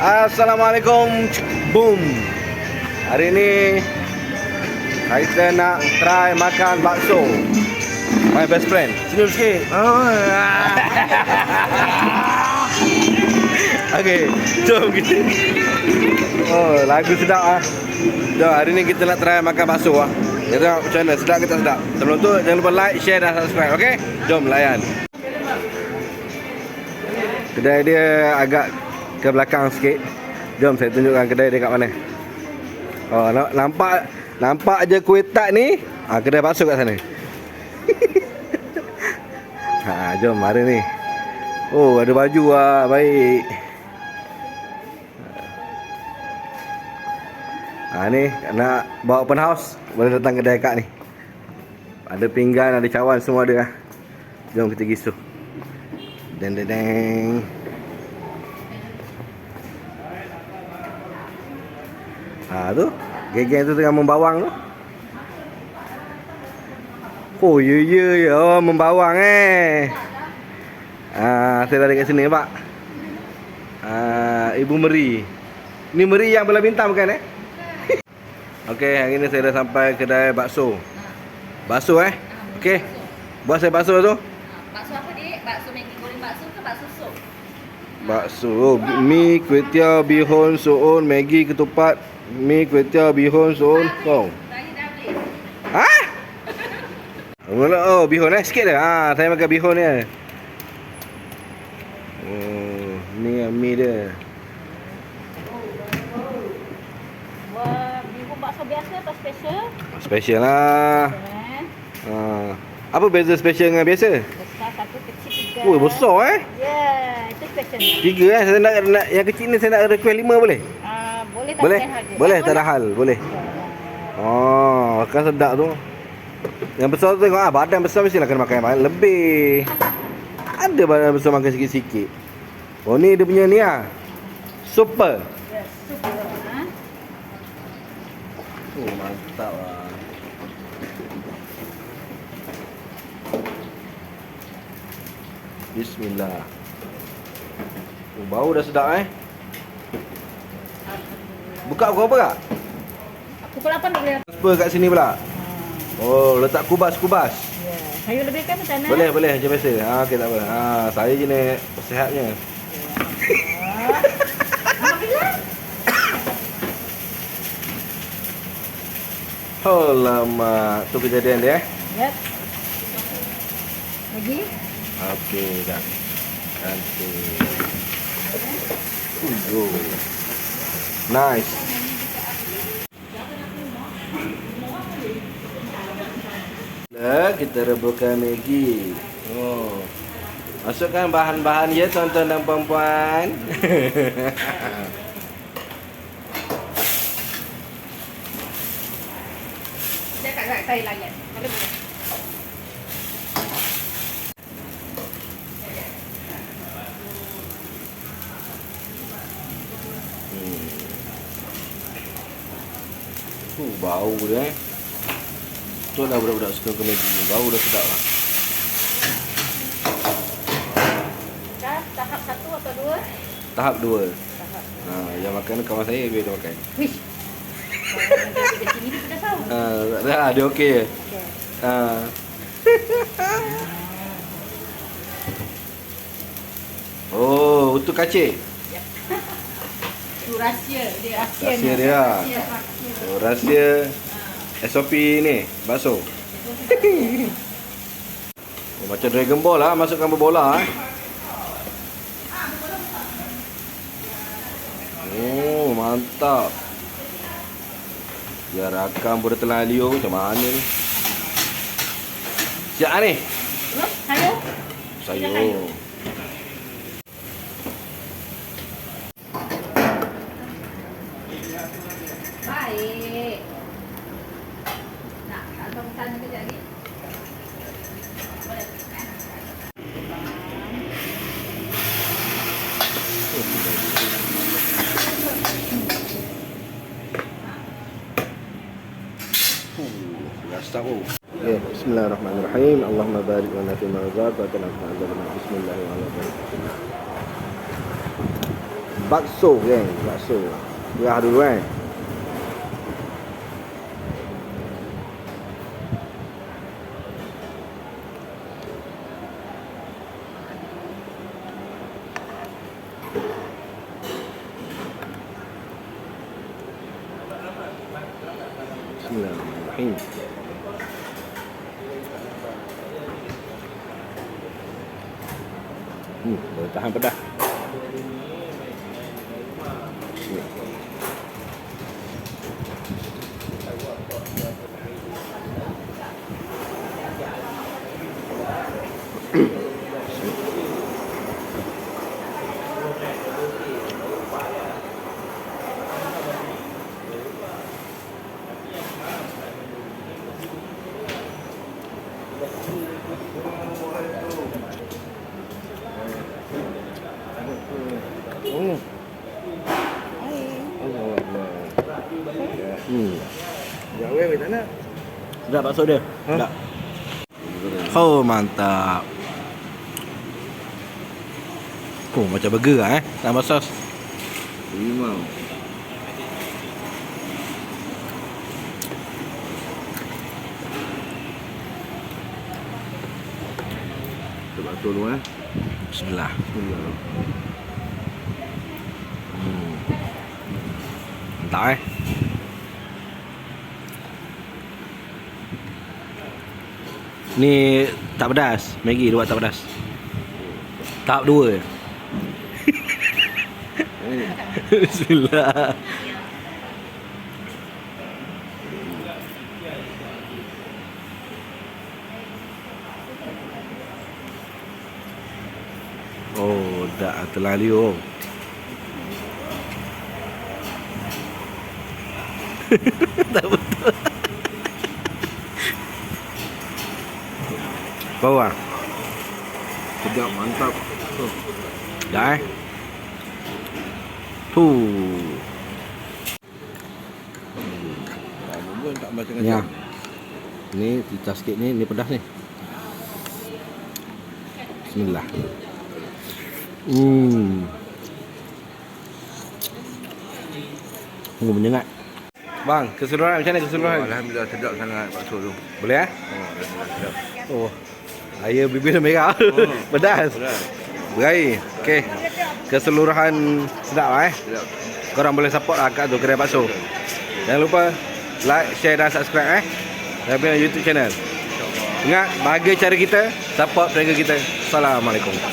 Assalamualaikum. Boom. Hari ni Kita nak try makan bakso. My best friend. Senyum sikit. Okay Jom kita. Oh lagu sedap ah. Jom hari ni kita nak try makan bakso ah. Kita tengok macam mana sedap ke tak sedap. Sebelum tu jangan lupa like, share dan subscribe Okay Jom layan. Kedai dia agak ke belakang sikit. Jom saya tunjukkan kedai dia kat mana. Oh, na- nampak nampak je kuih tart ni. Ha, kedai bakso kat sana. ha, jom mari ni. Oh, ada baju ah, baik. Ha ni nak bawa open house boleh datang kedai kak ni. Ada pinggan, ada cawan semua ada ah. Jom kita gisuh. Deng deng deng. Ha tu, geng-geng tu tengah membawang tu. Oh, ya ya ya, oh, membawang eh. Ah, saya dari kat sini, Pak. Ah, Ibu Meri. Ni Meri yang bola bintang bukan eh? Okey, hari ni saya dah sampai kedai bakso. Bakso eh? Okey. Buat saya bakso tu. Bakso apa dik? Bakso Maggi goreng bakso ke bakso sup? Bakso, oh, mi, kuih tiaw, bihun, soon, Maggi, ketupat, mi, kuih bihun, soon, kong. Dah beli. Ha? Mula oh bihun eh sikit dah. Ha, saya makan bihun ni. Oh, ni yang mi dia. Wah, bihun bakso biasa atau special? Special lah. Ha. Apa beza special dengan biasa? besar satu, kecil tiga. Oh, besar eh. Ya, itu special. Tiga eh. Saya nak, nak yang kecil ni saya nak request lima boleh? Ah, boleh tak Boleh? harga? Boleh, tak ada hal. Boleh. Oh, kan sedap tu. Yang besar tu tengok ah, badan besar mestilah kena makan yang banyak. Lebih. Ada badan besar makan sikit-sikit. Oh ni dia punya ni ah. Super. Yes, super. Ha? Oh mantap lah. Bismillah. Oh, bau dah sedap eh. Buka pukul apa kak? Pukul 8 tak boleh. Transfer kat sini pula. Oh, letak kubas-kubas. Ya. Sayur lebih kan macam mana? Boleh, boleh macam biasa. Ha, okey tak apa. Ha, saya je ni sihatnya. Oh lama tu kejadian dia eh. Yep. Lagi? Okey dah. Cantik. Uyo. Nice. Dah kita rebuhkan Maggi. Oh. Masukkan bahan-bahan ya tuan-tuan dan puan-puan. Dia kat kat saya layan. Uh, bau dia eh. Tu lah budak-budak suka ke Maggi ni. Bau dah sedap lah. Dah tahap satu atau dua? Tahap dua. Tahap. Ha, yang makan kawan saya biar dia makan. Dia dia sudah tahu. Ha, dah dia okey je. Okay. Ha. Oh, utuh kacik. Itu rahsia dia rahsia. Dia. Rahsia, rahsia. Oh, rahsia SOP ni, bakso. Oh, macam Dragon Ball lah, masukkan berbola eh. Oh, mantap. Ya rakam pun dah telan liur macam mana ni? Siap ni? Sayur. Sayur. Okay, bismillahirrahmanirrahim. Allahumma barik wa qina adzaban nar. Bismillahirrahmanirrahim. Bakso geng, bakso. Gerah dulu eh. Bismillahirrahmanirrahim. Hmm, boleh tahan pedas. Hmm. Allah Allah. Hmm. Weh, weh tak nak. Sedap bakso dia? Ha? Sedap. Oh, mantap. Oh, macam burger lah eh. Tambah sos. Limau. Sebab tu dulu eh. Bismillah. Bismillah. Mantap eh. Ni tak pedas. Maggi buat tak pedas. Tahap dua. Bismillah. Oh, dah terlalu tak betul. Bawang. sedap mantap. Tu. Dah eh. Tu. Ya. Ni titah sikit ni, ni pedas ni. Bismillah. Hmm. Oh, menyengat. Bang, keseluruhan macam mana keseluruhan? Oh, Alhamdulillah sedap sangat bakso tu. Boleh eh? Oh, Alhamdulillah sedap. Oh. Air bibir merah. pedas. Pedas. Berair. Okey. Keseluruhan sedap lah eh. Sedap. Korang boleh support lah kat tu kedai bakso. Jangan lupa like, share dan subscribe eh. Dan punya YouTube channel. Ingat, bahagia cara kita, support mereka kita. Assalamualaikum.